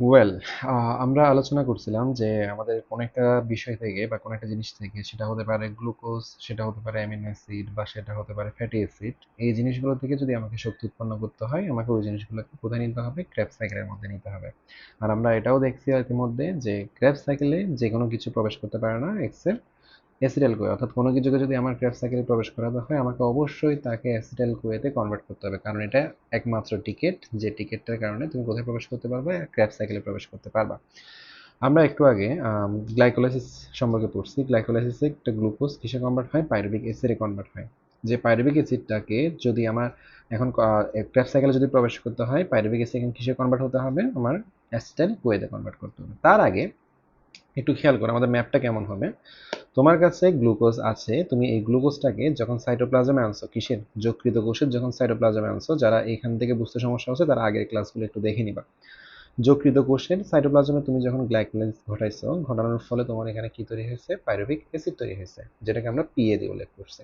Well আমরা আলোচনা করছিলাম যে আমাদের কোনো একটা বিষয় থেকে বা কোনো একটা জিনিস থেকে সেটা হতে পারে গ্লুকোজ সেটা হতে পারে অ্যামিনো অ্যাসিড বা সেটা হতে পারে ফ্যাটি অ্যাসিড এই জিনিসগুলো থেকে যদি আমাকে শক্তি উৎপন্ন করতে হয়, আমাকে ওই জিনিসগুলোকে কোথায় নিতে হবে? ক্র্যাপ সাইকেলের মধ্যে নিতে হবে। আর আমরা এটাও দেখছি ইতিমধ্যে যে ক্র্যাপ সাইকেলে যে কোনো কিছু প্রবেশ করতে পারে না এক্সেল অ্যাসিটাইল কোয়ে অর্থাৎ কোনো কিছুকে যদি আমার ক্র্যাব সাইকেলে প্রবেশ করাতে হয়, আমাকে অবশ্যই তাকে অ্যাসিটাইল কোয়েতে কনভার্ট করতে হবে। কারণ এটা একমাত্র টিকিট যে টিকিটটার কারণে তুমি কোথায় প্রবেশ করতে পারবে ক্র্যাব সাইকেলে প্রবেশ করতে পারবা। আমরা একটু আগে গ্লাইকোলাইসিস সম্পর্কে পড়ছি। গ্লাইকোলাইসিসে একটা গ্লুকোজ কিসে কনভার্ট হয়? পাইরুবিক অ্যাসিডে কনভার্ট হয়। যে পাইরুবিক অ্যাসিডটাকে যদি আমার এখন ক্র্যাব সাইকেলে যদি প্রবেশ করতে হয় পাইরুবিক অ্যাসিড কিসে কনভার্ট হতে হবে? আমার অ্যাসিটাইল কোয়েতে কনভার্ট করতে হবে। তার আগে একটু খেয়াল করো, আমাদের ম্যাপটা কেমন হবে? তোমার কাছে গ্লুকোজ আছে, তুমি এই গ্লুকোজটাকে যখন সাইটোপ্লাজমে আনছো, কিসের? যকৃত কোষের যখন সাইটোপ্লাজমে আনছো, যারা এখান থেকে বুঝতে সমস্যা হচ্ছে, তারা আগের ক্লাসগুলো একটু দেখে নিবা। যকৃত কোষের সাইটোপ্লাজমে তুমি যখন গ্লাইকোলাইসিস ঘটাইছো, ঘটানোর ফলে তোমার এখানে কি তৈরি হয়েছে? পাইরুভিক অ্যাসিড তৈরি হয়েছে, যেটাকে আমরা পিএ দিয়ে উল্লেখ করছি।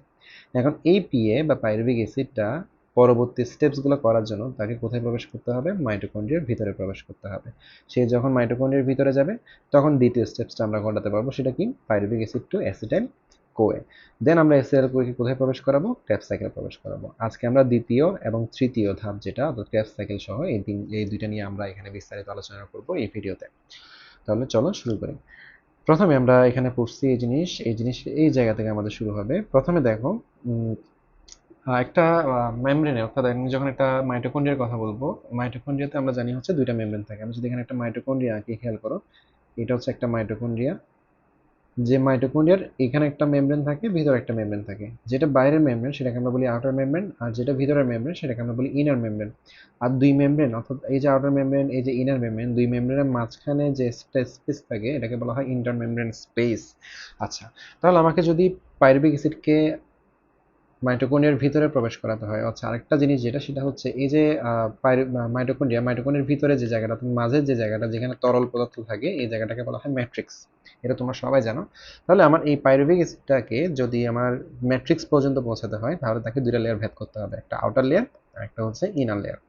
এখন এই পিএ বা পাইরুভিক অ্যাসিডটা পরবর্তী স্টেপসগুলো করার জন্য তাকে কোথায় প্রবেশ করতে হবে? মাইটোকন্ড্রিয়ার ভিতরে প্রবেশ করতে হবে। সে যখন মাইটোকন্ড্রিয়ার ভিতরে যাবে, তখন দ্বিতীয় স্টেপসটা আমরা ঘটাতে পারব, সেটা কি? Pyruvic acid to acetyl CoA then আমরা এসিএল কোয়েকে কোথায় প্রবেশ করাবো? ক্র্যাপ সাইকেল প্রবেশ করাবো। আজকে আমরা দ্বিতীয় এবং তৃতীয় ধাপ যেটা, অর্থাৎ ক্র্যাপ সাইকেল সহ এই তিন, এই দুইটা নিয়ে আমরা এখানে বিস্তারিত আলোচনা করব এই ভিডিওতে। তাহলে চলো শুরু করি। প্রথমে আমরা এখানে পড়ছি এই জিনিস এই জিনিস এই জায়গা থেকে আমাদের শুরু হবে। প্রথমে দেখো একটা মেমব্রেনে অর্থাৎ আমি যখন একটা মাইটোকন্ড্রিয়ার কথা বলব মাইটোকন্ড্রিয়াতে আমরা জানি হচ্ছে দুইটা মেমব্রেন থাকে। আমি যদি এখানে একটা মাইটোকন্ড্রিয়া আঁকি, খেয়াল করো, এটা হচ্ছে একটা মাইটোকন্ড্রিয়া যে মাইটোকন্ড্রিয়ার এখানে একটা মেমব্রেন থাকে, ভিতরে একটা মেমব্রেন থাকে। যেটা বাইরের মেমব্রেন সেটাকে আমরা বলি আউটার মেমব্রেন আর যেটা ভিতরের মেমব্রেন সেটাকে আমরা বলি ইনার মেমব্রেন আর দুই মেমব্রেন অর্থাৎ এই যে আউটার মেমব্রেন এই যে ইনার মেমব্রেন দুই মেমব্রেনের মাঝখানে যে স্পেস থাকে, এটাকে বলা হয় ইন্টার মেমব্রেন স্পেস আচ্ছা তাহলে আমাকে যদি পাইরুবিক অ্যাসিডকে মাইটোকন্ড্রিয়ার ভিতরে প্রবেশ করাতে হয়। আচ্ছা আরেকটা জিনিস যেটা, সেটা হচ্ছে এই যে মাইটোকন্ড্রিয়া মাইটোকন্ড্রিয়ার ভিতরে যে জায়গাটা মাঝের যে জায়গাটা, যেখানে তরল পদার্থ থাকে, এই জায়গাটাকে বলা হয় ম্যাট্রিক্স এটা তোমরা সবাই জানো। তাহলে আমার এই পাইরুভিক যদি আমার ম্যাট্রিক্স পর্যন্ত পৌঁছাতে হয়, তাহলে তাকে দুইটা লেয়ার ভেদ করতে হবে। একটা আউটার লেয়ার আর একটা হচ্ছে ইনার লেয়ার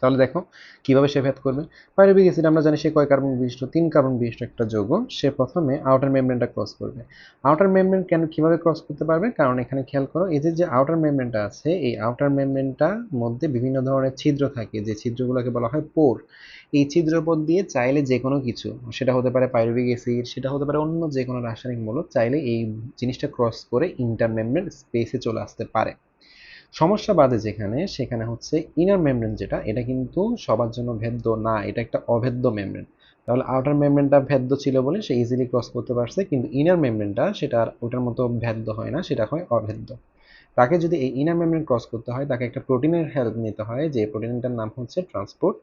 তাহলে দেখো কীভাবে সে ভেদ করবে? পাইরুভিক অ্যাসিড আমরা জানি সে কয় কার্বন বিশিষ্ট? তিন কার্বন বিশিষ্ট একটা যৌগ, সে প্রথমে আউটার মেমব্রেনটা ক্রস করবে। আউটার মেমব্রেন কেন কীভাবে ক্রস করতে পারবে? কারণ এখানে খেয়াল করো, এই যে আউটার মেমব্রেনটা আছে, এই আউটার মেমব্রেনটার মধ্যে বিভিন্ন ধরনের ছিদ্র থাকে, যে ছিদ্রগুলোকে বলা হয় পোর এই ছিদ্রপথ দিয়ে চাইলে যে কোনো কিছু, সেটা হতে পারে পাইরুভিক অ্যাসিড সেটা হতে পারে অন্য যে কোনো রাসায়নিক মূলক চাইলে এই জিনিসটা ক্রস করে ইন্টার মেমব্রেন স্পেসে চলে আসতে পারে। সমস্যা বাদে যেখানে, সেখানে হচ্ছে ইনার মেমব্রেন যেটা, এটা কিন্তু সবার জন্য ভেদ্য না, এটা একটা অভেদ্য মেমব্রেন তাহলে আউটার মেমব্রেনটা ভেদ্য ছিল বলে সে ইজিলি ক্রস করতে পারছে, কিন্তু ইনার মেমব্রেনটা সেটা আর ওটার মতো ভেদ্য হয় না, সেটা হয় অভেদ্য। তাকে যদি এই ইনার মেমব্রেন ক্রস করতে হয়, তাকে একটা প্রোটিনের হেল্প নিতে হয়, যে প্রোটিনটার নাম হচ্ছে ট্রান্সপোর্ট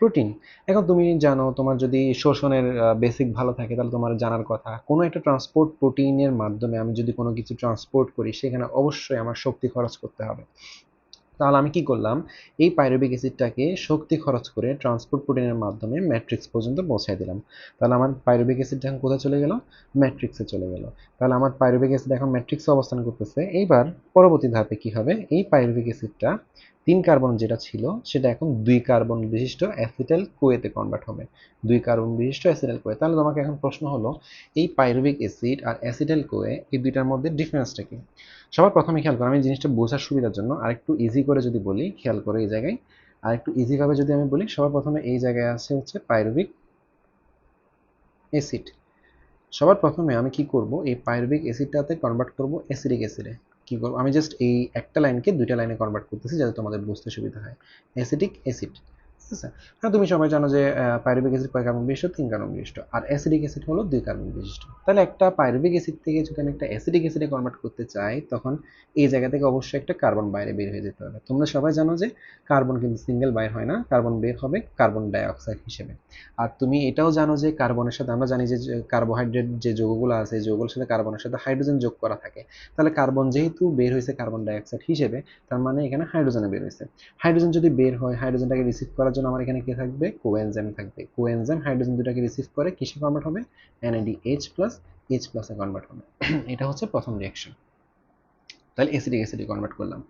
প্রোটিন। এখন তুমি জানো তোমার যদি শোষণের বেসিক ভালো থাকে তাহলে তোমার জানার কথা। কোনো একটা ট্রান্সপোর্ট প্রোটিনের মাধ্যমে আমি যদি কোনো কিছু ট্রান্সপোর্ট করি, সেখানে অবশ্যই আমার শক্তি খরচ করতে হবে। তাহলে আমি কি করলাম? এই পাইরুবিক অ্যাসিডটাকে শক্তি খরচ করে ট্রান্সপোর্ট প্রোটিনের মাধ্যমে ম্যাট্রিক্স পর্যন্ত পৌঁছায় দিলাম। তাহলে আমার পাইরুবিক অ্যাসিডটা এখন কোথায় চলে গেল? ম্যাট্রিক্সে চলে গেল। তাহলে আমার পাইরুবিক অ্যাসিড এখন ম্যাট্রিক্সে অবস্থান করতেছে। এইবার পরবর্তী ধাপে কি হবে? এই পাইরুবিক অ্যাসিডটা তিন কার্বন যেটা ছিল, সেটা এখন দুই কার্বন বিশিষ্ট অ্যাসিটাল কোয়েতে কনভার্ট হবে। দুই কার্বন বিশিষ্ট অ্যাসিটাল কোয়ে। তাহলে তোমাকে এখন প্রশ্ন হলো, এই পাইরুবিক অ্যাসিড আর অ্যাসিটাল কোয়ে, এই দুইটার মধ্যে ডিফারেন্সটা কি? সবার প্রথমে খেয়াল করো, আমি জিনিসটা বোঝার সুবিধার জন্য আরেকটু ইজি করে যদি বলি, খেয়াল করে এই জায়গায়। আর একটু ইজিভাবে যদি আমি বলি, সবার প্রথমে এই জায়গায় আছে হচ্ছে পাইরুবিক অ্যাসিড সবার প্রথমে আমি কি করব, এই পাইরুবিক অ্যাসিডটাতে কনভার্ট করব অ্যাসিডিক অ্যাসিডে কি করব? আমি জাস্ট এই একটা লাইনকে দুইটা লাইনে কনভার্ট করতেছি যাতে তোমাদের বুঝতে সুবিধা হয়। অ্যাসিটিক অ্যাসিড ঠিক আছে? হ্যাঁ তুমি সবাই জানো যে পাইরুবিক অ্যাসিড কয় কার্বন বিশিষ্ট? তিন কার্বন বিশিষ্ট। আর অ্যাসিডিক অ্যাসিড হলো দুই কার্বন বিশিষ্ট। তাহলে একটা পাইরুবিক অ্যাসিড থেকে যদি আমি একটা অ্যাসিডিক অ্যাসিডে কনভার্ট করতে চাই, তখন এই জায়গা থেকে অবশ্যই একটা কার্বন বাইরে বের হয়ে যেতে হবে। তোমরা সবাই জানো যে কার্বন কিন্তু সিঙ্গেল বাইর হয় না কার্বন বের হবে কার্বন ডাইঅক্সাইড হিসেবে। আর তুমি এটাও জানো যে কার্বনের সাথে আমরা জানি যে কার্বোহাইড্রেট যে যৌগগুলো আছে যৌগগুলোর সাথে কার্বনের সাথে হাইড্রোজেন যোগ করা থাকে। তাহলে কার্বন যেহেতু বের হয়েছে কার্বন ডাইঅক্সাইড হিসেবে, তার মানে এখানে হাইড্রোজেনে বের হয়েছে। হাইড্রোজেন যদি বের হয় হাইড্রোজেনটাকে রিসিভ করার জন্য আমার এখানে কে থাকবে? কোএনজাইম থাকবে। কোএনজাইম হাইড্রোজেন দুটাকে রিসিভ করে কিসে কনভার্ট হবে? এনএডিএইচ প্লাস এইচ প্লাসে কনভার্ট হবে। এটা হচ্ছে প্রথম রিয়াকশন তাহলে অ্যাসিডিক অ্যাসিডে কনভার্ট করলাম।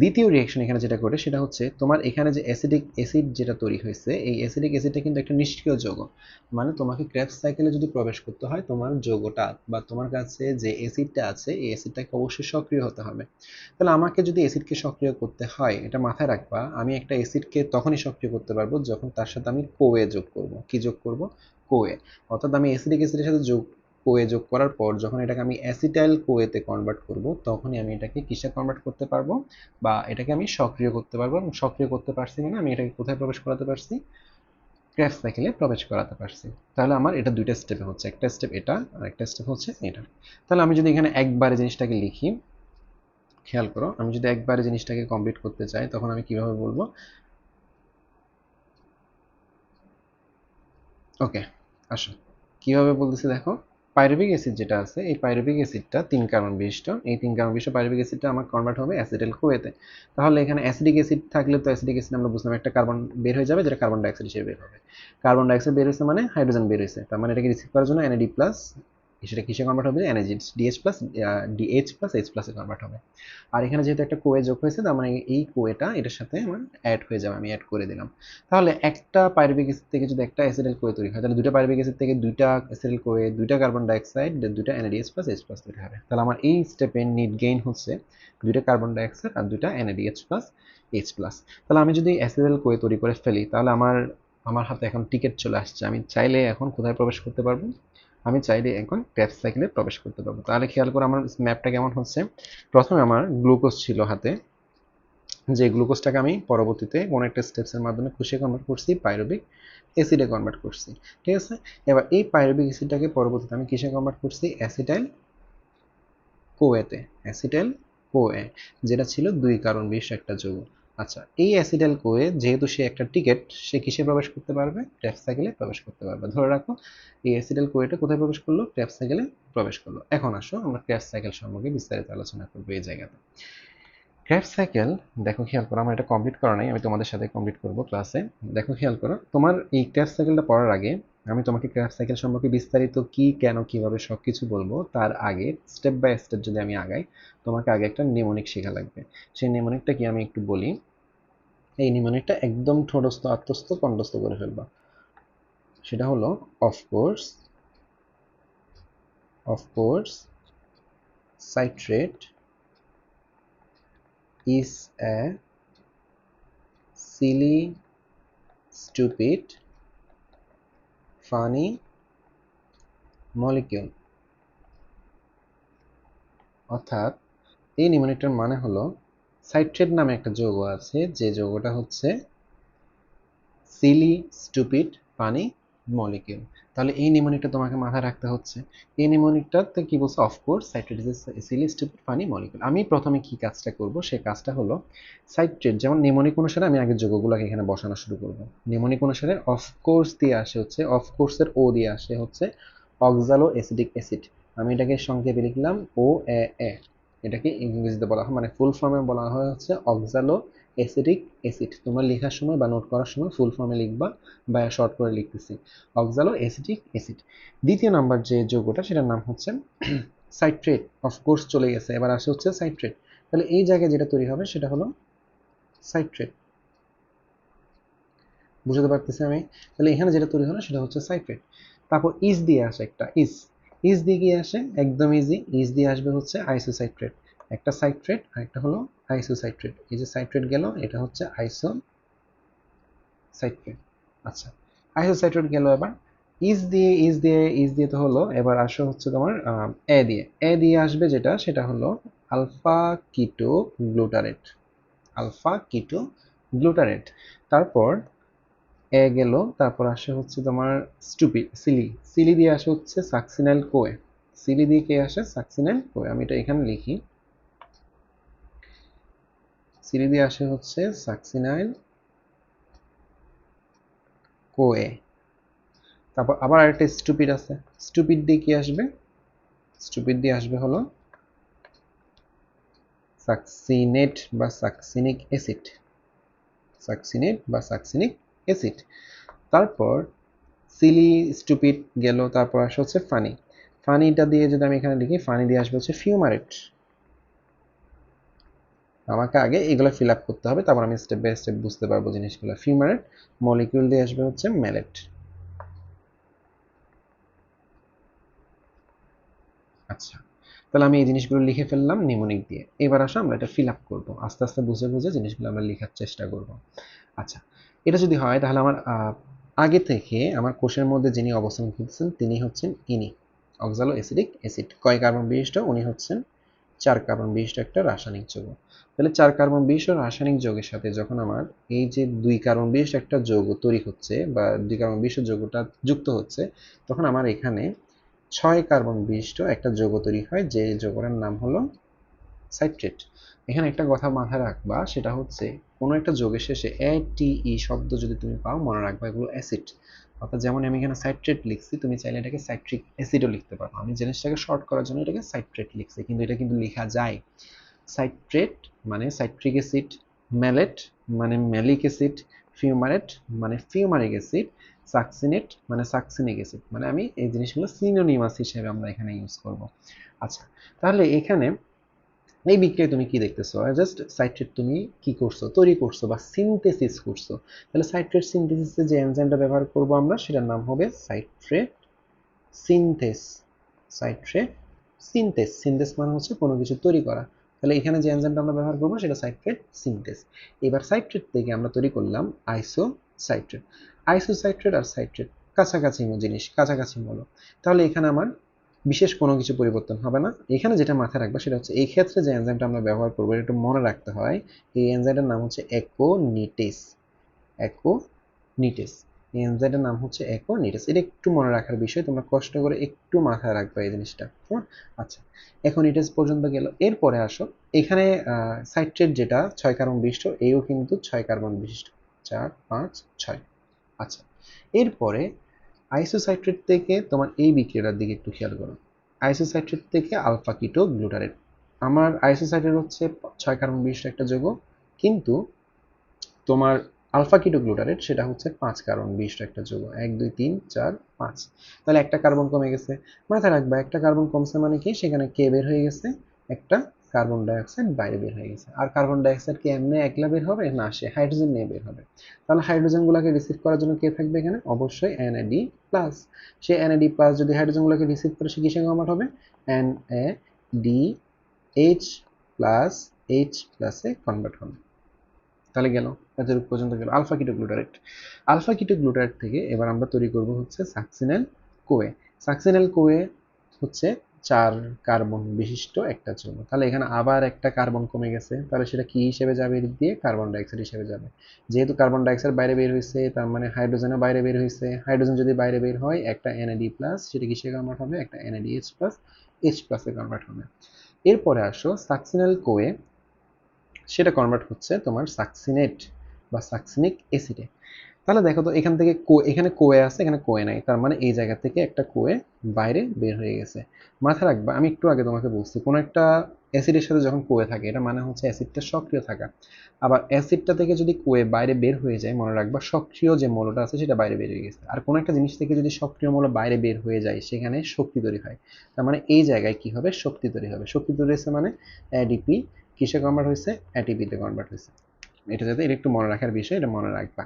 দ্বিতীয় রিয়াকশন এখানে যেটা করে সেটা হচ্ছে তোমার এখানে যে অ্যাসিডিক অ্যাসিড যেটা তৈরি হয়েছে, এই অ্যাসিডিক অ্যাসিডটা কিন্তু একটা নিষ্ক্রিয় যৌগ। মানে তোমাকে ক্র্যাপস সাইকেলে যদি প্রবেশ করতে হয়, তোমার যৌগটা বা তোমার কাছে যে অ্যাসিডটা আছে, এই অ্যাসিডটাকে অবশ্যই সক্রিয় হতে হবে। তাহলে আমাকে যদি অ্যাসিডকে সক্রিয় করতে হয়, এটা মাথায় রাখবা, আমি একটা অ্যাসিডকে তখনই সক্রিয় করতে পারব যখন তার সাথে আমি কোয়ে যোগ করব। কি যোগ করব? কোয়ে অর্থাৎ আমি অ্যাসিডিক অ্যাসিডের সাথে যোগ কোয়ে যোগ করার পর যখন এটাকে আমি অ্যাসিটাইল কোয়েতে কনভার্ট করব, তখনই আমি এটাকে কিসে কনভার্ট করতে পারব? বা এটাকে আমি সক্রিয় করতে পারব এবং সক্রিয় করতে পারছি মানে আমি এটাকে কোথায় প্রবেশ করাতে পারছি? ক্র্যাফ সাইকেলে প্রবেশ করাতে পারছি। তাহলে আমার এটা দুইটা স্টেপে হচ্ছে, একটা স্টেপ এটা আর একটা স্টেপ হচ্ছে এটা। তাহলে আমি যদি এখানে একবারে জিনিসটাকে লিখি, খেয়াল করো, আমি যদি একবারে জিনিসটাকে কমপ্লিট করতে চাই, তখন আমি কীভাবে বলব? ওকে আসো। কীভাবে বলতেছি দেখো? পাইরুভিক অ্যাসিড যেটা আছে, এই পাইরুভিক অ্যাসিডটা তিন কার্বন বিশিষ্ট। এই তিন কার্বন বিশিষ্ট পাইরুভিক অ্যাসিডটা আমার কনভার্ট হবে অ্যাসিডেল কোয়েতে তাহলে এখানে অ্যাসিডিক অ্যাসিড থাকলে তো অ্যাসিডিক অ্যাসিড আমরা বুঝলাম একটা কার্বন বের হয়ে যাবে, যেটা কার্বন ডাইঅক্সাইড হিসেবে বের হবে। কার্বন ডাইঅক্সাইড বের হয়েছে মানে হাইড্রোজেন বের হয়েছে। তার মানে এটাকে রিসিভ করার জন্য এনএডি প্লাস সেটা কিসে কনভার্ট হবে? NAG DH plus DH plus H প্লাসে কনভার্ট হবে। আর এখানে যেহেতু একটা কোয়ে যোগ হয়েছে, তার মানে এই কোয়েটা এটার সাথে আমার অ্যাড হয়ে যাবে, আমি অ্যাড করে দিলাম। তাহলে একটা পাইরুভিক অ্যাসিড থেকে যদি একটা অ্যাসিডাল কোয়ে তৈরি হয়, তাহলে দুটো পাইরুভিক অ্যাসিড থেকে দুইটা অ্যাসিডাল কোয়ে দুইটা কার্বন ডাইঅক্সাইড দুইটা এনএডিএস প্লাস এইচ প্লাস তৈরি হবে। তাহলে আমার এই স্টেপে নিট গেইন হচ্ছে, দুইটা কার্বন ডাইঅক্সাইড আর দুইটা এনএডিএস প্লাস এইচ প্লাস তাহলে আমি যদি অ্যাসিডাল কোয়ে তৈরি করে ফেলি, তাহলে আমার আমার হাতে এখন টিকিট চলে আসছে। আমি চাইলে এখন কোথায় প্রবেশ করতে পারব? আমি চাইলে এখন ক্র্যাপ সাইকেলে প্রবেশ করতে পারব। তাহলে খেয়াল করে আমার ম্যাপটা কেমন হচ্ছে? প্রথমে আমার গ্লুকোজ ছিল হাতে। যে গ্লুকোজটাকে আমি পরবর্তীতে কোনো একটা স্টেপসের মাধ্যমে খুশি কনভার্ট করছি পাইরুবিক অ্যাসিডে কনভার্ট করছি। ঠিক আছে? এবার এই পাইরুবিক অ্যাসিডটাকে পরবর্তীতে আমি কিসে কনভার্ট করছি? অ্যাসিটাইল কোয়েতে অ্যাসিটাইল কোয়ে যেটা ছিল দুই কারণ বিশ একটা যৌগ। আচ্ছা এই অ্যাসিডাল কোয়ে যেহেতু সে একটা টিকেট, সে কিসে প্রবেশ করতে পারবে? ট্র্যাপ সাইকেলে প্রবেশ করতে পারবে। ধরে রাখো, এই অ্যাসিডাল কোয়েটা কোথায় প্রবেশ করল? ট্র্যাপ সাইকেলে প্রবেশ করল। এখন আসো, আমরা ট্র্যাপ সাইকেল সম্পর্কে বিস্তারিত আলোচনা করব এই জায়গাতে। ট্র্যাপ সাইকেল, দেখো খেয়াল করো, আমার এটা কমপ্লিট করা নাই, আমি তোমাদের সাথে কমপ্লিট করব ক্লাসে দেখো খেয়াল করো, তোমার এই ট্র্যাপ সাইকেলটা পড়ার আগে আমি তোমাকে ট্র্যাপ সাইকেল সম্পর্কে বিস্তারিত কি, কেন, কীভাবে সব কিছু বলব, তার আগে স্টেপ বাই স্টেপ যদি আমি আগাই, তোমাকে আগে একটা নিমোনিক শেখা লাগবে। সেই নিমোনিকটা কি আমি একটু বলি? এই নিমোনিকটা একদম ঠোঁটস্থ, আত্মস্থ কণ্ঠস্থ করে ফেলবা। সেটা হলো of course of course citrate is a silly stupid funny molecule অর্থাৎ এই নিউমোনিকটার মানে হলো সাইট্রেট নামে একটা যৌগ আছে, যে যৌগটা হচ্ছে সিলি স্টুপিড পানি মলিকিউল। তাহলে এই নিউমোনিকটা তোমাকে মাথায় রাখতে হচ্ছে। এই নিউমোনিকটাতে কি বলছে? Of course citrate is silly stupid funny molecule আমি প্রথমে কি কাজটা করব? সেই কাজটা হলো সাইট্রেট যেমন নিউমোনিক অনুসারে আমি আগে যোগগুলোকে এখানে বসানো শুরু করব। নিউমোনিক অনুসারে অফকোর্স দিয়ে আসে হচ্ছে অফকোর্সের ও দিয়ে আসে হচ্ছে অক্সালো অ্যাসিডিক অ্যাসিড আমি এটাকে সংক্ষেপে লিখলাম ও এ এ এটাকে ইংরেজিতে বলা হয় মানে ফুল ফর্মে বলা হয় হচ্ছে অক্সালো অ্যাসিডিক অ্যাসিড তোমরা লেখার সময় বা নোট করার সময় ফুল ফর্মে লিখবা বা শর্ট করে লিখতেছি। অক্সালো অ্যাসিডিক অ্যাসিড দ্বিতীয় নাম্বার যে যৌগটা, সেটার নাম হচ্ছে সাইট্রেট অফকোর্স চলে গেছে। এবার আসে হচ্ছে সাইট্রেট তাহলে এই জায়গায় যেটা তৈরি হবে, সেটা হলো সাইট্রেট বুঝতে পারতেছি আমি? তাহলে এখানে যেটা তৈরি হলো, সেটা হচ্ছে সাইট্রেট তারপর ইস দিয়ে আসে একটা ইস ইস দিয়ে গিয়ে আসে? একদম ইজি ইস দিয়ে আসবে হচ্ছে আইসোসাইট্রেট একটা সাইট্রেট আর একটা হলো আইসোসাইট্রেট। এই যে সাইট্রেট গেল, এটা হচ্ছে আইসো সাইট্রেট আচ্ছা আইসোসাইট্রেট গেল এবার। ইজ দিয়ে ইজ দিয়ে ইজ দিয়ে তো হলো। এবার আসো হচ্ছে তোমার এ দিয়ে। এ দিয়ে আসবে যেটা, সেটা হলো alpha keto glutarate alpha keto glutarate তারপর এ গেল, তারপর আসে হচ্ছে তোমার স্টুপি সিলি। সিলি দিয়ে আসে হচ্ছে সাকসিনাইল কোয়ে। সিলি দিয়ে কে আসে? Succinyl CoA. আমি এটা এখানে লিখি। দিয়ে আসে হচ্ছে সাকসিনাইল কোয়ে। তারপর আবার আরেকটা স্টুপিড আছে। স্টুপিড দিয়ে কি আসবে? স্টুপিড দিয়ে আসবে হলো সাকসিনেট বা সাকসিনিক অ্যাসিড সাকসিনেট বা সাকসিনিক অ্যাসিড তারপর সিলি স্টুপিড গেল, তারপর আসে হচ্ছে ফানি ফানিটা দিয়ে যদি আমি এখানে লিখি ফানি দিয়ে আসবে হচ্ছে ফিউমারেট আমাকে আগে এগুলো ফিল আপ করতে হবে, তারপর আমি স্টেপ বাই স্টেপ বুঝতে পারব জিনিসগুলো। ফিউমারেট মলিকিউল দিয়ে আসবে হচ্ছে ম্যালেট আচ্ছা তাহলে আমি এই জিনিসগুলো লিখে ফেললাম নিমোনিক দিয়ে। এবার আসো আমরা এটা ফিল আপ করব। আস্তে আস্তে বুঝে বুঝে জিনিসগুলো আমরা লেখার চেষ্টা করব। আচ্ছা এটা যদি হয় তাহলে আমার আগে থেকে আমার কোষের মধ্যে যিনি অবস্থান করতেছেন তিনি হচ্ছেন ইনি অক্সালো অ্যাসিডিক অ্যাসিড কয় কার্বন বিশিষ্ট? উনি হচ্ছেন চার কার্বন বিশিষ্ট একটা রাসায়নিক যৌগ। তাহলে চার কার্বন বিশিষ্ট রাসায়নিক যৌগের সাথে যখন আমার এই যে দুই কার্বন বিশিষ্ট একটা যৌগ তৈরি হচ্ছে বা দুই কার্বন বিশিষ্ট যৌগটা যুক্ত হচ্ছে, তখন আমার এখানে ছয় কার্বন বিশিষ্ট একটা যৌগ তৈরি হয়, যে যৌগটার নাম হলো সাইট্রেট। এখানে একটা কথা মাথায় রাখবা, সেটা হচ্ছে কোনো একটা যোগের শেষে এ টি ই শব্দ যদি তুমি পাও, মনে রাখবা এগুলো অ্যাসিড। অর্থাৎ যেমন আমি এখানে সাইট্রেট লিখছি, তুমি চাইলে এটাকে সাইট্রিক অ্যাসিডও লিখতে পারো। আমি জিনিসটাকে শর্ট করার জন্য এটাকে সাইট্রেট লিখছি, কিন্তু এটা কিন্তু লেখা যায়। সাইট্রেট মানে সাইট্রিক অ্যাসিড ম্যালেট মানে ম্যালিক অ্যাসিড ফিউমারেট মানে ফিউমারিক অ্যাসিড সাকসিনেট মানে সাকসিনিক অ্যাসিড মানে আমি এই জিনিসগুলো সিনোনিমাস হিসেবে আমরা এখানে ইউজ করব। আচ্ছা তাহলে এখানে এই বিক্রিয়ায় তুমি কি দেখতেছো? জাস্ট সাইট্রেট তুমি কি করছ, তৈরি করছ বা সিনথেসিস করছ। তাহলে সাইট্রেট সিনথেসিসে যে এনজাইমটা ব্যবহার করব আমরা, সেটার নাম হবে citrate synthase citrate synthase synthase মানে হচ্ছে কোনো কিছু তৈরি করা। তাহলে এখানে যে এনজাইমটা আমরা ব্যবহার করব, সেটা সাইট্রেট সিনথেস এবার সাইট্রেট থেকে আমরা তৈরি করলাম আইসো সাইট্রেট আইসো সাইট্রেট আর সাইট্রেট কাছাকাছি জিনিস, কাছাকাছি মৌল। তাহলে এখানে আমার বিশেষ কোনো কিছু পরিবর্তন হবে না। এখানে যেটা মাথায় রাখবা সেটা হচ্ছে এই ক্ষেত্রে যে এনজাইমটা আমরা ব্যবহার করব এটা একটু মনে রাখতে হয়, এই এনজাইমটার নাম হচ্ছে একোনিটেস। একোনিটেস। এই এনজাইমটার নাম হচ্ছে একোনিটেস। এটা একটু মনে রাখার বিষয়, তোমরা কষ্ট করে একটু মাথায় রাখবা এই জিনিসটা। আচ্ছা। একোনিটেস পর্যন্ত গেল। এরপরে আসো। এখানে সাইট্রেট যেটা ছয় কার্বন বিশিষ্ট, এও কিন্তু ছয় কার্বন বিশিষ্ট। চার, পাঁচ, ছয়। আচ্ছা। এরপরে আইসোসাইট্রেট থেকে তোমার এই বিক্রিয়াটার দিকে একটু খেয়াল করো। আইসোসাইট্রেট থেকে আলফা কিটো গ্লুটারেট আমার আইসোসাইট্রেট হচ্ছে ছয় কার্বন বিশিষ্ট একটা যৌগ, কিন্তু তোমার আলফা কিটো গ্লুটারেট সেটা হচ্ছে পাঁচ কার্বন বিশিষ্ট একটা যৌগ। এক, দুই, তিন, চার, পাঁচ। তাহলে একটা কার্বন কমে গেছে। মাথায় রাখবা, একটা কার্বন কমছে মানে কি? সেখানে কে বের হয়ে গেছে? একটা কার্বন ডাইঅক্সাইড বাইরে বের হয়ে গেছে। আর কার্বন ডাইঅক্সাইড কি এমনি একলা বের হবে? না, সে হাইড্রোজেন নিয়ে বের হবে। তাহলে হাইড্রোজেনগুলোকে রিসিভ করার জন্য কে থাকবে এখানে? অবশ্যই এনএডি প্লাস সে এনএডি প্লাস যদি হাইড্রোজেনগুলোকে রিসিভ করে, সে কিসে কনভার্ট হবে? N A D H plus H প্লাসে কনভার্ট হবে। তাহলে গেল, এতটুকু পর্যন্ত গেল। Alpha keto glutarate alpha keto glutarate থেকে এবার আমরা তৈরি করব হচ্ছে সাকসিনাল কোয়ে সাকসিনাল কোয়ে হচ্ছে চার কার্বন বিশিষ্ট একটা যৌগ তাহলে এখানে আবার একটা কার্বন কমে গেছে, তাহলে সেটা কি হিসেবে যাবে? এদিক দিয়ে কার্বন ডাইঅক্সাইড হিসেবে যাবে। যেহেতু কার্বন ডাইঅক্সাইড বাইরে বের হয়েছে, তার মানে হাইড্রোজেনও বাইরে বের হয়েছে। হাইড্রোজেন যদি বাইরে বের হয়, একটা এনএডি প্লাস সেটা কিসে কনভার্ট হবে? একটা এনএডি এইচ প্লাস এইচ প্লাসে কনভার্ট হবে। এরপরে আসো সাকসিনাল কোয়ে সেটা কনভার্ট হচ্ছে তোমার সাকসিনেট বা সাকসিনিক অ্যাসিডে তাহলে দেখো তো এখান থেকে কো, এখানে কোয়ে আছে, এখানে কোয়ে নাই। তার মানে এই জায়গা থেকে একটা কোয়ে বাইরে বের হয়ে গেছে। মাথায় রাখবা, আমি একটু আগে তোমাকে বলছি, কোনো একটা অ্যাসিডের সাথে যখন কোয়ে থাকে, এটা মানে হচ্ছে অ্যাসিডটা সক্রিয় থাকা। আবার অ্যাসিডটা থেকে যদি কোয়ে বাইরে বের হয়ে যায়, মনে রাখবা সক্রিয় যে মৌলটা আছে, সেটা বাইরে বের হয়ে গেছে। আর কোনো একটা জিনিস থেকে যদি সক্রিয় মৌল বাইরে বের হয়ে যায়, সেখানে শক্তি তৈরি হয়। তার মানে এই জায়গায় কি হবে? শক্তি তৈরি হবে। শক্তি তৈরি হয়েছে মানে এডিপি কিসে কনভার্ট হয়েছে? এটিপিতে কনভার্ট হয়েছে। এটা যাতে এটা একটু মনে রাখার বিষয়, এটা মনে রাখবা।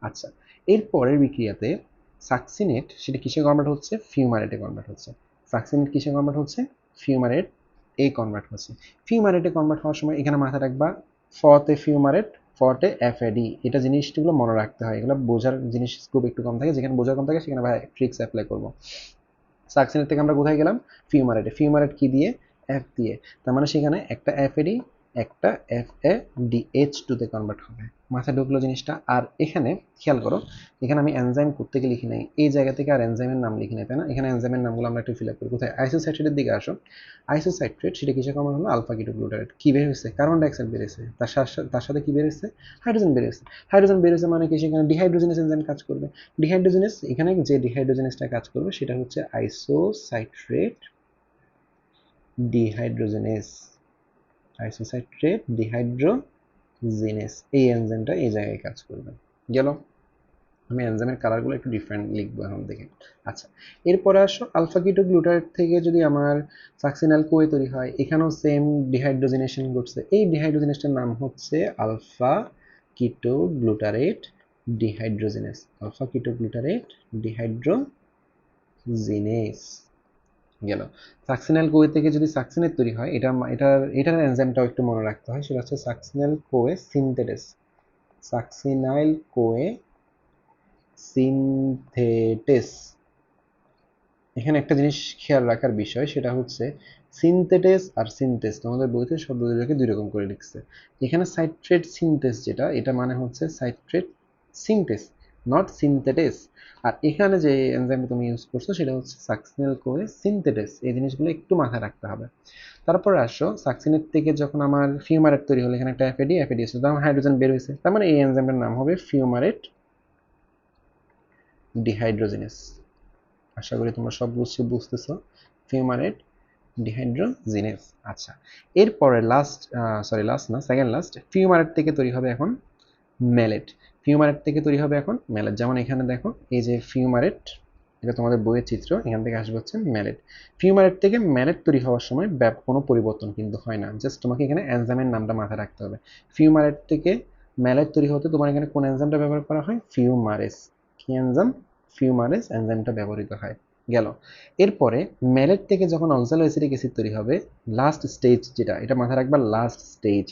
আচ্ছা এর পরের বিক্রিয়াতে সাকসিনেট সেটা কিসে কনভার্ট হচ্ছে? ফিউমারেটে কনভার্ট হচ্ছে। সাকসিনেট কিসে কনভার্ট হচ্ছে? ফিউমারেট এ কনভার্ট হচ্ছে। ফিউমারেটে কনভার্ট হওয়ার সময় এখানে মাথায় রাখবা, ফতে ফিউমারেট ফটে এফএডি। এটা জিনিসগুলো মনে রাখতে হয়। এগুলো বোঝার জিনিস খুব একটু কম থাকে। যেখানে বোঝার কম থাকে, সেখানে ভাই ট্রিক্স অ্যাপ্লাই করব। সাকসিনেট থেকে আমরা কোথায় গেলাম? ফিউমারেটে। ফিউমারেট কি দিয়ে? এফ দিয়ে। তার মানে সেখানে একটা এফএডি একটা এফ এ ডি এইচ টুতে কনভার্ট হবে। মাথায় ঢুকলো জিনিসটা। আর এখানে খেয়াল করো, এখানে আমি এনজাইম করতে গিয়ে লিখি নাই। এই জায়গা থেকে আর এনজাইমের নাম লিখি নাই, তাই না? এখানে এনজাইমের নামগুলো আমরা একটু ফিল আপ করি। কোথায়? আইসোসাইট্রেটের দিকে আসো। আইসোসাইট্রেট সেটা কিসে কমন হলো? আলফা কিটোগ্লুটারেট কি বের হয়েছে? কার্বন ডাইঅক্সাইড বেরিয়েছে তার সাথে তার সাথে কি বেরিয়েছে হাইড্রোজেন বেরিয়েছে হাইড্রোজেন বেরিয়েছে মানে কি? সেখানে ডিহাইড্রোজেনেস এনজাইম কাজ করবে। ডিহাইড্রোজেনেস এখানে যে ডিহাইড্রোজেনেসটা কাজ করবে, সেটা হচ্ছে আইসোসাইট্রেট ডিহাইড্রোজেনেস আইসোসাইট্রেট ডিহাইড্রোজিনেস এই এনজাইমটা এই জায়গায় কাজ করবে। গেল। আমি এনজাইমের কালারগুলো একটু ডিফারেন্ট লিখব এখন দেখে। আচ্ছা এরপরে আসো আলফা কিটো গ্লুটারেট থেকে যদি আমার সাকসিনাল কোয়ে তৈরি হয়, এখানেও সেম ডিহাইড্রোজেনেশন ঘটছে। এই ডিহাইড্রোজেনেশটার নাম হচ্ছে alpha keto glutarate dehydrogenase alpha keto glutarate dehydrogenase গেল। সাকসিনাল কোয়ে থেকে যদি সাকসিনেট তৈরি হয়, এটা এটার এটার এনজাইমটাও একটু মনে রাখতে হয়, সেটা হচ্ছে সাকসিনাল কোয়ে সিনথেটেস সাকসিনাইল কোয়ে সিনথেটেস এখানে একটা জিনিস খেয়াল রাখার বিষয়, সেটা হচ্ছে সিনথেটেস আর সিনথেস তোমাদের বইতে শব্দ দুটোকে দুই রকম করে লিখছে। এখানে সাইট্রেট সিনথেস যেটা, এটা মানে হচ্ছে সাইট্রেট সিনথেস নট সিনথেটেস আর এখানে যে এনজাইমটা তুমি ইউজ করছ, সেটা হচ্ছে সাকসিনাল কোয়ে সিনথেটেস এই জিনিসগুলো একটু মাথায় রাখতে হবে। তারপর আসো সাকসিনেট থেকে যখন আমার ফিউমারেট তৈরি হলো, এখানে একটা এফএডি এফএডি আছে, তখন হাইড্রোজেন বের হয়েছে। তার মানে এই এনজাইমটার নাম হবে ফিউমারেট ডিহাইড্রোজেনেস আশা করি তোমরা সব বুঝছ, বুঝতেছো। ফিউমারেট ডিহাইড্রোজিনেস আচ্ছা এরপরে লাস্ট সরি লাস্ট না সেকেন্ড লাস্ট ফিউমারেট থেকে তৈরি হবে এখন ম্যালেট ফিউমারেট থেকে তৈরি হবে এখন ম্যালেট যেমন এখানে দেখো, এই যে ফিউমারেট এটা তোমাদের বইয়ের চিত্র, এখান থেকে আসবে হচ্ছে ম্যালেট ফিউমারেট থেকে ম্যালেট তৈরি হওয়ার সময় ব্যাপ, কোনো পরিবর্তন কিন্তু হয় না। জাস্ট তোমাকে এখানে এনজাইমের নামটা মাথায় রাখতে হবে। ফিউমারেট থেকে ম্যালেট তৈরি হতে তোমার এখানে কোন এনজাইমটা ব্যবহার করা হয়? ফিউমারেস কি এনজাইম ফিউমারেস এনজাইমটা ব্যবহৃত হয়। গেল। এরপরে ম্যালেট থেকে যখন অক্সালোএসিডিক অ্যাসিড তৈরি হবে লাস্ট স্টেজ যেটা, এটা মাথায় রাখবা লাস্ট স্টেজ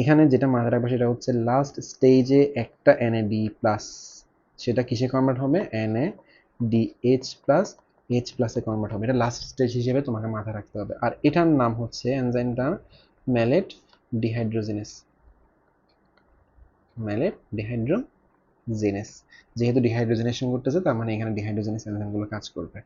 এখানে যেটা মাথায় রাখবা সেটা হচ্ছে লাস্ট স্টেজে একটা এনএডি প্লাস সেটা কিসে কনভার্ট হবে? এনএ ডিএইচ প্লাস এইচ প্লাসে কনভার্ট হবে। এটা লাস্ট স্টেজ হিসেবে তোমাকে মাথায় রাখতে হবে। আর এটার নাম হচ্ছে এনজাইমটা ম্যালেট ডিহাইড্রোজেনেস ম্যালেট ডিহাইড্রোজেনেস যেহেতু ডিহাইড্রোজেনেশন করতেছে, তার মানে এখানে ডিহাইড্রোজেনেস এনজাইমগুলো কাজ করবে।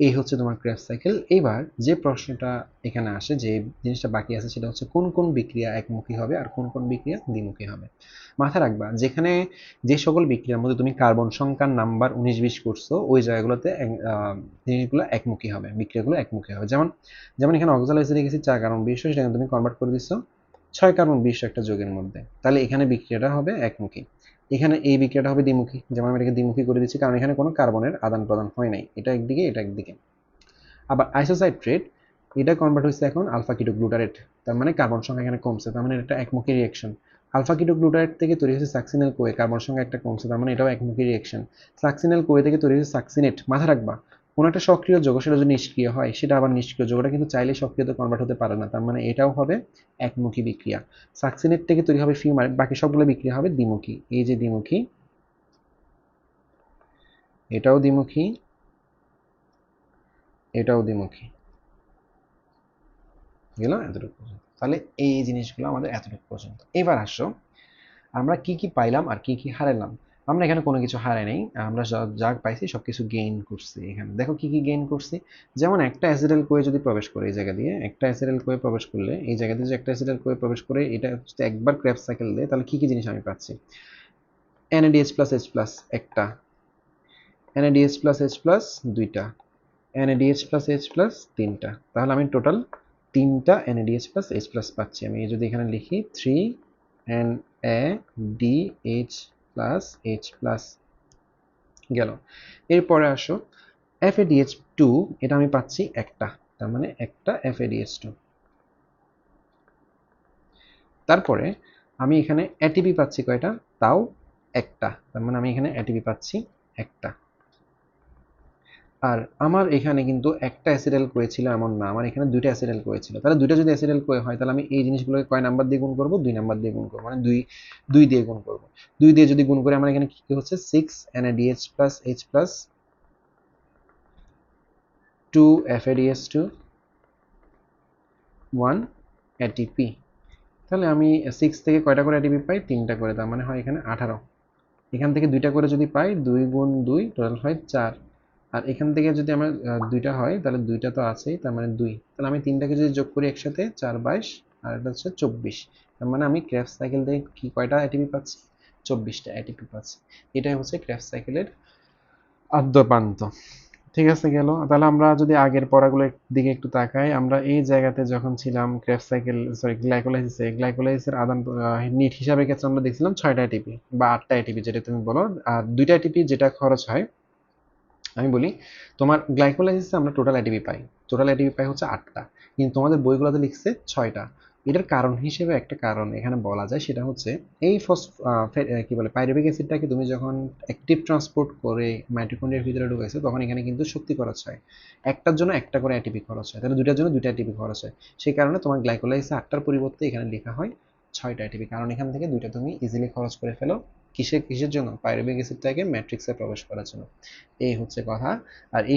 এই হচ্ছে তোমার ক্র্যাফ সাইকেল এবার যে প্রশ্নটা এখানে আসে, যে জিনিসটা বাকি আছে, সেটা হচ্ছে কোন কোন বিক্রিয়া একমুখী হবে আর কোন কোন বিক্রিয়া দ্বিমুখী হবে? মাথা রাখবা, যেখানে যে সকল বিক্রিয়ার মধ্যে তুমি কার্বন সংখ্যার নাম্বার উনিশ বিশ করছ, ওই জায়গাগুলোতে জিনিসগুলো একমুখী হবে, বিক্রিয়াগুলো একমুখী হবে। যেমন যেমন এখানে অক্সালাইসিডিক অ্যাসিড চার কার্বন বিশ সেখানে তুমি কনভার্ট করে দিচ্ছ ছয় কার্বন বিশ একটা যোগের মধ্যে। তাহলে এখানে বিক্রিয়াটা হবে একমুখী। এখানে এই বিক্রিয়াটা হবে দ্বিমুখী। যেমন আমি এটাকে দ্বিমুখী করে দিচ্ছি, কারণ এখানে কোনো কার্বনের আদান প্রদান হয় নাই। এটা একদিকে এটা একদিকে। আবার আইসোসাইট্রেট, এটা কনভার্ট হয়েছে এখন আলফা কিটো গ্লুটারেট তার মানে কার্বন সংখ্যা এখানে কমছে, তার মানে এটা একমুখী রিয়াকশন আলফা কিটো গ্লুটারেট থেকে তৈরি হয়েছে সাকসিনাল কোয়ে কার্বন সংখ্যা একটা কমছে, তার মানে এটাও একমুখী রিয়াকশন সাকসিনাল কোয়ে থেকে তৈরি হয়েছে সাকসিনেট মাথা রাখবা। কোনো একটা সক্রিয় যৌগ সেটা যদি নিষ্ক্রিয় হয়, সেটা আবার নিষ্ক্রিয় যৌগটা কিন্তু চাইলে সক্রিয়তে কনভার্ট হতে পারে না। তার মানে এটাও হবে একমুখী বিক্রিয়া। সাকসিনেট থেকে তৈরি হবে ফিউমারেট বাকি সবগুলো বিক্রিয়া হবে দ্বিমুখী। এই যে দ্বিমুখী, এটাও দ্বিমুখী এটাও দ্বিমুখী। গেল এতটুকু পর্যন্ত। তাহলে এই জিনিসগুলো আমাদের এতটুকু পর্যন্ত। এবার আসো, আমরা কি কি পাইলাম আর কি কি হারালাম? আমরা এখানে কোনো কিছু হারাই নাই, আমরা যা পাইছি সব কিছু গেইন করছি এখানে। দেখো কি কি গেইন করছি? যেমন একটা অ্যাসিডাল কোয়ে যদি প্রবেশ করে এই জায়গা দিয়ে, একটা অ্যাসিডাল কোয়ে প্রবেশ করলে, এই জায়গা দিয়ে যে একটা অ্যাসিডাল কোয়ে প্রবেশ করে, এটা হচ্ছে একবার ক্র্যাপ সাইকেল দেয় তাহলে কি কি জিনিস আমি পাচ্ছি? এনএডিএস প্লাস এইচ প্লাস একটা। এনএডিএস প্লাস এইচ প্লাস দুইটা। এনএডিএস প্লাস এইচ প্লাস তিনটা। তাহলে আমি টোটাল তিনটা এনএডিএস প্লাস এইচ প্লাস পাচ্ছি। আমি যদি এখানে লিখি three N A D H plus H plus গেল। এরপরে আসো এফ এডিএইচ টু এটা আমি পাচ্ছি একটা, তার মানে একটা এফ এফএডিএইচ টু তারপরে আমি এখানে এটিপি পাচ্ছি কয়টা? তাও একটা, তার মানে আমি এখানে এটিপি পাচ্ছি একটা। আর আমার এখানে কিন্তু একটা অ্যাসিডাল কোয়ে ছিল এমন না, আমার এখানে দুইটা অ্যাসিডাল কোয়ে ছিল তাহলে দুইটা যদি অ্যাসিডাল কোয়ে হয় তাহলে আমি এই জিনিসগুলোকে কয় নাম্বার দিয়ে গুণ করব? দুই নাম্বার দিয়ে গুণ করব মানে দুই দুই দিয়ে গুণ করব। দুই দিয়ে যদি গুণ করে, আমার এখানে কি হচ্ছে? Six NADH plus H plus two FADs two one ATP তাহলে আমি সিক্স থেকে কয়টা করে এটিপি পাই? তিনটা করে, তার মানে হয় এখানে আঠারো। এখান থেকে দুইটা করে যদি পাই, দুই গুণ দুই টোটাল হয় চার। আর এখান থেকে যদি আমার দুইটা হয়, তাহলে দুইটা তো আছেই, তার মানে দুই। তাহলে আমি তিনটাকে যদি যোগ করি একসাথে, চার বাইশ, আর এটা হচ্ছে চব্বিশ। তার মানে আমি ক্র্যাফ সাইকেল থেকে কি কয়টা এটিপি পাচ্ছি? চব্বিশটা এটিপি পাচ্ছি। এটাই হচ্ছে ক্র্যাফ সাইকেলের আদ্যপান্ত। ঠিক আছে গেল। তাহলে আমরা যদি আগের পড়াগুলোর দিকে একটু তাকাই, আমরা এই জায়গাতে যখন ছিলাম ক্রেফ সাইকেল সরি গ্লাইকোলাইসিসে গ্লাইকোলাইসিসের আদান নিট হিসাবে ক্ষেত্রে আমরা দেখছিলাম ছয়টা এটিপি বা আটটা এটিপি যেটা তুমি বলো। আর দুইটা এটিপি যেটা খরচ হয় আমি বলি, তোমার গ্লাইকোলাইসিসে আমরা টোটাল এটিপি পাই। টোটাল এটিপি পাই হচ্ছে আটটা। কিন্তু তোমাদের বইগুলোতে লিখছে ছয়টা। এটার কারণ হিসেবে একটা কারণ এখানে বলা যায়, সেটা হচ্ছে এই ফসফ কি বলে পাইরুভিক অ্যাসিডটাকে তুমি যখন অ্যাক্টিভ ট্রান্সপোর্ট করে মাইটোকন্ড্রিয়ার ভিতরে ঢুকেছে তখন এখানে কিন্তু শক্তি খরচ হয়। একটার জন্য একটা করে এটিপি খরচ হয়। তাহলে দুটার জন্য দুইটা এটিপি খরচ হয়। সেই কারণে তোমার গ্লাইকোলাইসে আটটার পরিবর্তে এখানে লেখা হয় ছয়টা এটিপি কারণ এখান থেকে দুইটা তুমি ইজিলি খরচ করে ফেলো। কিসের কিসের জন্য? পাইরুভিক অ্যাসিডটাকে ম্যাট্রিক্সে প্রবেশ করার জন্য। এই হচ্ছে কথা। আর এই